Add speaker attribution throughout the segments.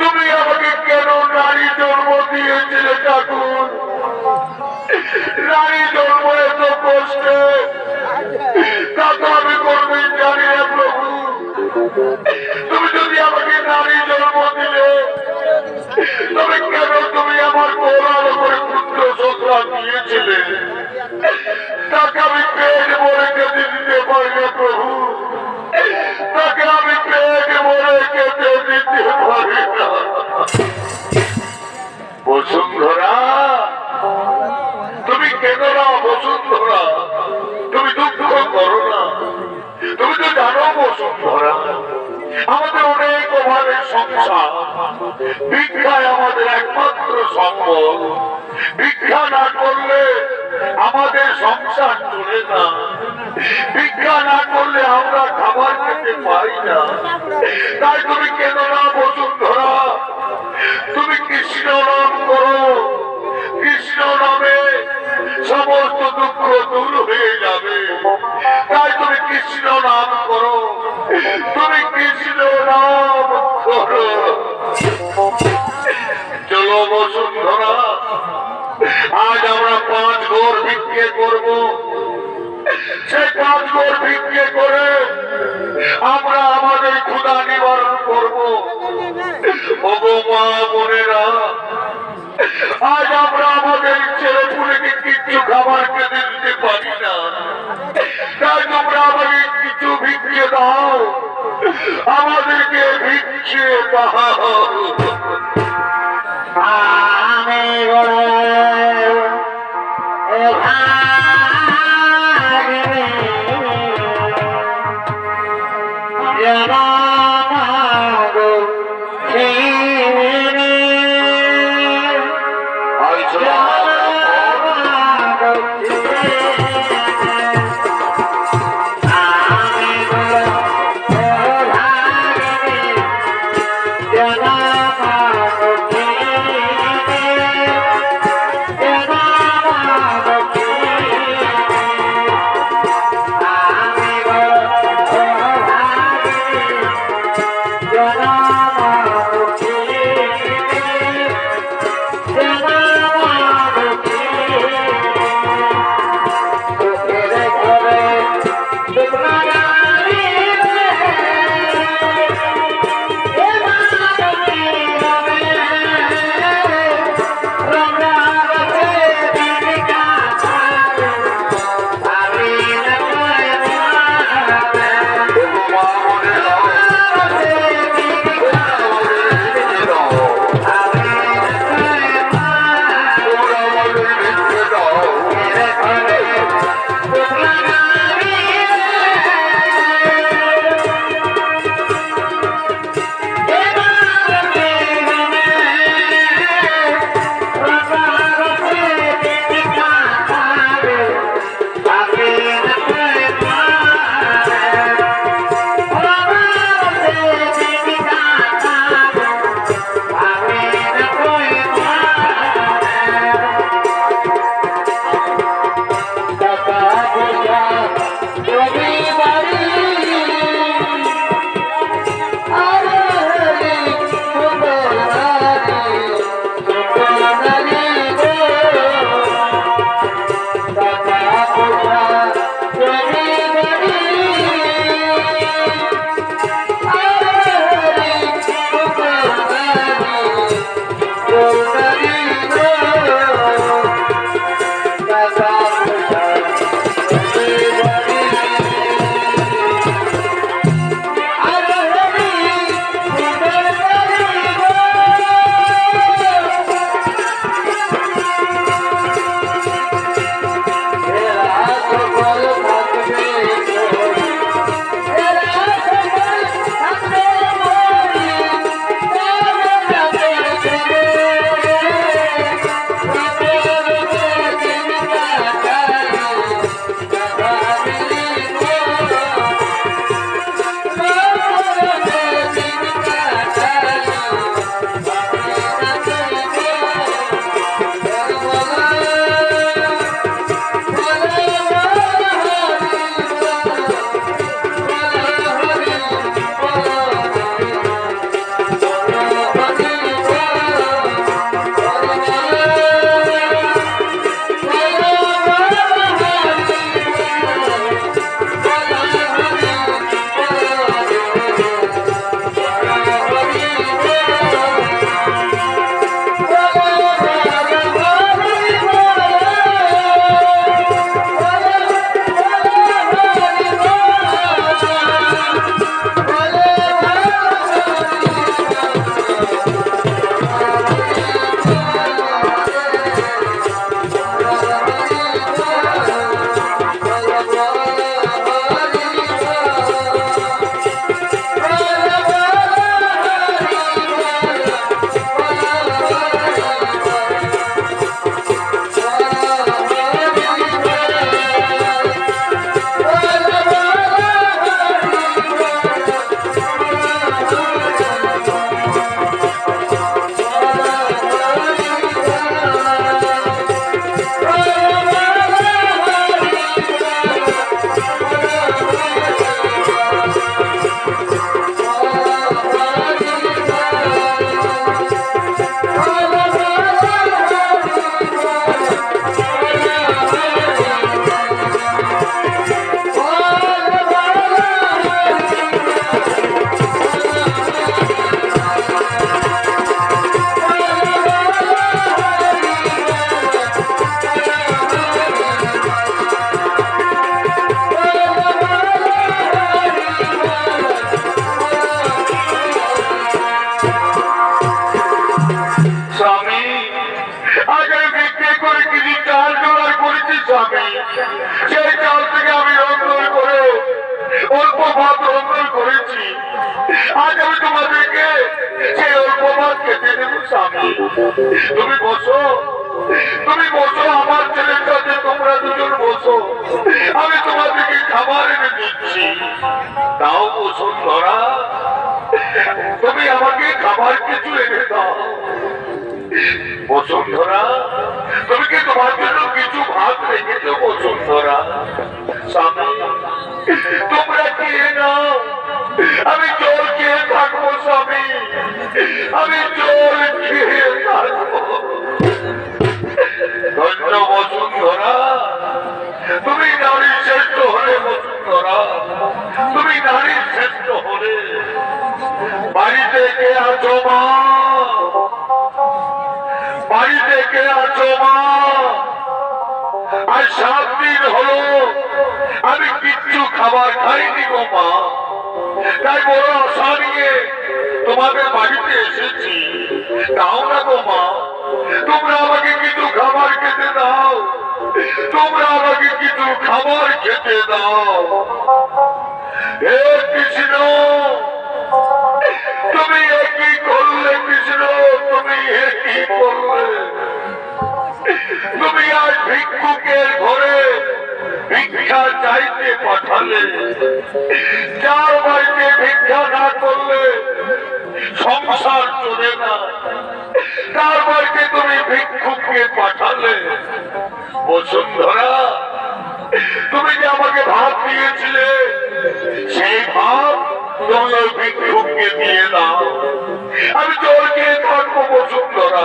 Speaker 1: তুমি আমাকে কেন নারী জন্ম দিয়েছিলে ঠাকুর? নারী জন্ম এত কষ্টে, তা তো আমি করবেন জানি না প্রভু। তুমি যদি আমাকে নারী জন্ম দিলে, তবে কেন তুমি আমার কোলার উপরে পুত্র ভিক্ষায় আমাদের একমাত্র সম্বল। ভিক্ষা না করলে আমাদের সংসার চলে না। ভিক্ষা না করলে আমরা খাবার খেতে পারি না। তাই তুমি কেন না, বসুন্ধরা। তুমি কৃষ্ণ নাম করো। কৃষ্ণ নামে সমস্ত দুঃখ দূর হয়ে যাবে। তাই তুমি কৃষ্ণ নাম করো। তুমি কৃষ্ণ নাম করো। চলো বসুন্ধরা। আজ আমরা পাঁচ ঘর ভিক্ষে করব। সেই পাঁচ ঘর ভিক্ষে করে আমরা আমাদের ক্ষুদা নিবারণ করব। ওগো মা বোনেরা, আজ আমরা আমাদের ছেলে পুলেকে কিচ্ছু খাবার খেতে দিতে পারি না। কিছু ভিক্ষে দাও। আমাদেরকে ভিক্ষে দাও।
Speaker 2: আমি
Speaker 1: আই আগে বিক্রি করে কিছু চাল জোগাড় করেছি স্বামী, সেই চাল থেকে আমি রন্ধন করে অল্প ভাত রন্ধন করেছি। আজ আমি তোমাদেরকে সেই অল্প ভাত খেতে দেব স্বামী। তুমি বসো তুমি বসো, আমার ছেলের সাথে তোমরা দুজন বসো। আমি তোমাদেরকে খাবার এনে দিচ্ছি। তাও বসুন ধরা। তুমি আমাকে খাবার কিছু এনে দাও। বসুন্ধরা তুমি কি তোমার জন্য কিছু ভাত রেখেছো বসুন্ধরা তোমরা খেয়ে নাও। আমি জল খেয়ে থাকব, স্বামী। আমি জল খেয়ে থাকব। ধন্য বসুন্ধরা তুমি নারী শ্রেষ্ঠ হলে বসুন্ধরা তুমি নারী শ্রেষ্ঠ হলে বাড়িতে কে আছো মা? বাড়িতে কে আছো মা? আর সাত দিন হলো, আমি কিচ্ছু খাবার খাইনি গো মা। তাই বড় আশা নিয়ে তোমাদের বাড়িতে এসেছি। দাও না গো মা, তোমরা আমাকে কিছু খাবার খেতে দাও। তোমরা আমাকে কিছু খাবার খেতে দাও। হে কৃষ্ণ, তুমি একই করলে কৃষ্ণ? তুমি একই করলে? ভিক্ষুকের ঘরে ভিক্ষা চাইতে পাঠালে, যার বাড়িতে ভিক্ষা না করলে সংসার চলে না। তার বাড়িতে তুমি ভিক্ষুককে পাঠালে। বসুন্ধরা, তুমি যে আমাকে ভাব দিয়েছিলে, সেই ভাব তুমি ওই ভিক্ষুককে দিয়ে দাও। আমি জল খেয়ে থাকব বসুন্ধরা।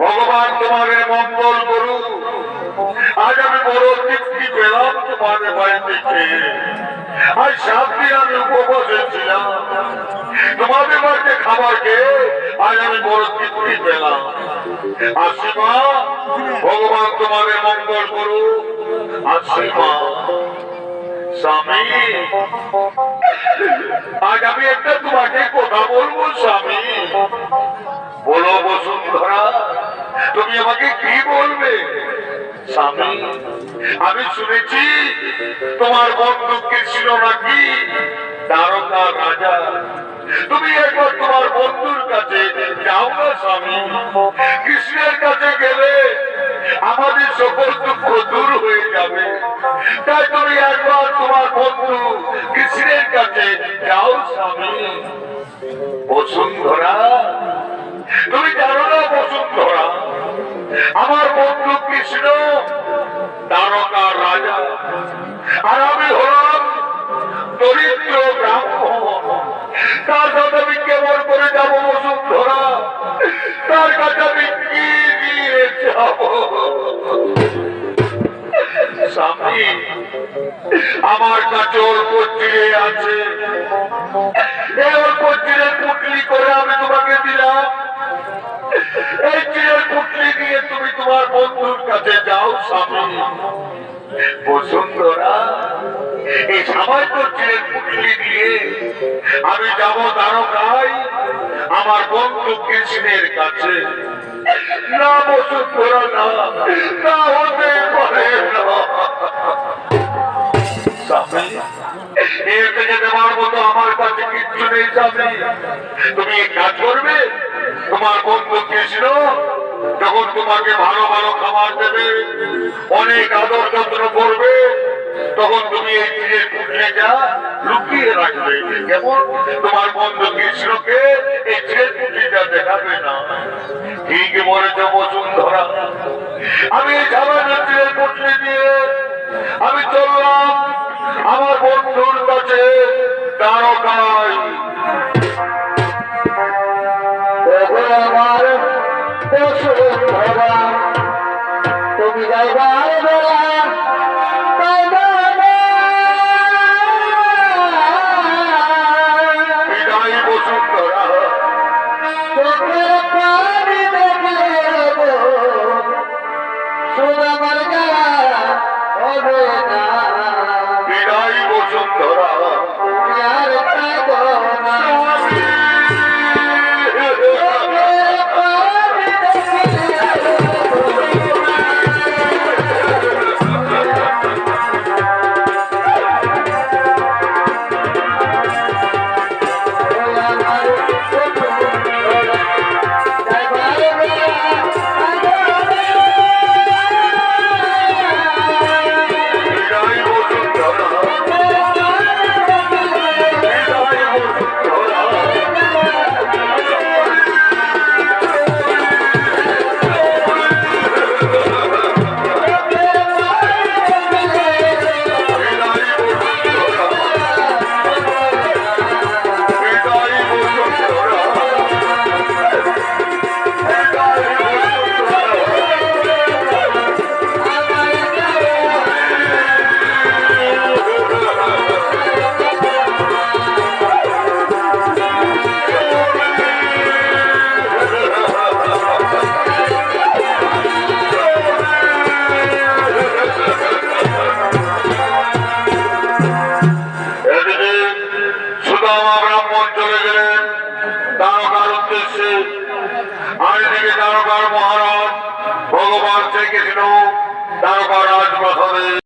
Speaker 1: ভগবান তোমাদের মঙ্গল করুক। আজ আমি বড় তৃপ্তি পেলাম তোমাদের বাড়ি থেকে। আজ সাত দিন আমি উপবাসে ছিলাম তোমাদের বাড়িতে খাবার খেয়ে আজ আমি বড় তৃপ্তি পেলাম। আসি মা ভগবান তোমাদের মঙ্গল করুক। আসি মা স্বামী, আজ আমি একটা তোমাকে কথা বলব, স্বামী। বলো বসুন্ধরা, তুমি আমাকে কি বলবে? স্বামী, আমি শুনেছি তোমার বন্ধু ছিল নাকি? দ্বারকা রাজা, তুমি একবার তোমার বন্ধুর কাছে যাও না, স্বামী। কৃষ্ণের কাছে গেলে আমাদের সকল দুঃখ দূর হয়ে যাবে। তাই তুমি একবার কৃষ্ণ দ্বারকার রাজা। আর আমি হলাম দরিদ্র ব্রাহ্মণ। তার সাথে আমি কেমন করে যাব বসুন্ধরা। তার কাছে আমি কি দিয়ে যাব? আমার কাছে অল্প চিড়ে আছে। এই অল্প চিড়ের পুটলি করে আমি তোমাকে দিলাম। এই চিড়ের পুটলি নিয়ে তুমি তোমার বন্ধুর কাছে যাও স্বামী। বসুন্ধরা এই সামান্য চিড়ের পুটলি দিয়ে আমি যাব দ্বারকায় আমার বন্ধু কৃষ্ণের কাছে। না বসুন্ধরা না না হতে পারে না। এর থেকে দেওয়ার মতো আমার কাছে কিচ্ছু নেই স্বামী। তুমি কাজ করবে তোমার বন্ধু কৃষ্ণ যখন তোমাকে ভালো ভালো খাবার দেবে, অনেক আদর যত্ন করবে, তখন তুমি এই চিড়ের পুটলিটা লুকিয়ে রাখবে। কেমন? তোমার বন্ধু কৃষ্ণকে এই চিড়ের পুটলিটা দেখাবে না। ঠিকই বলেছ বসুন্ধরা। আমি এই ঝামেলা চিড়ের পুটলি দিয়ে আমি চললাম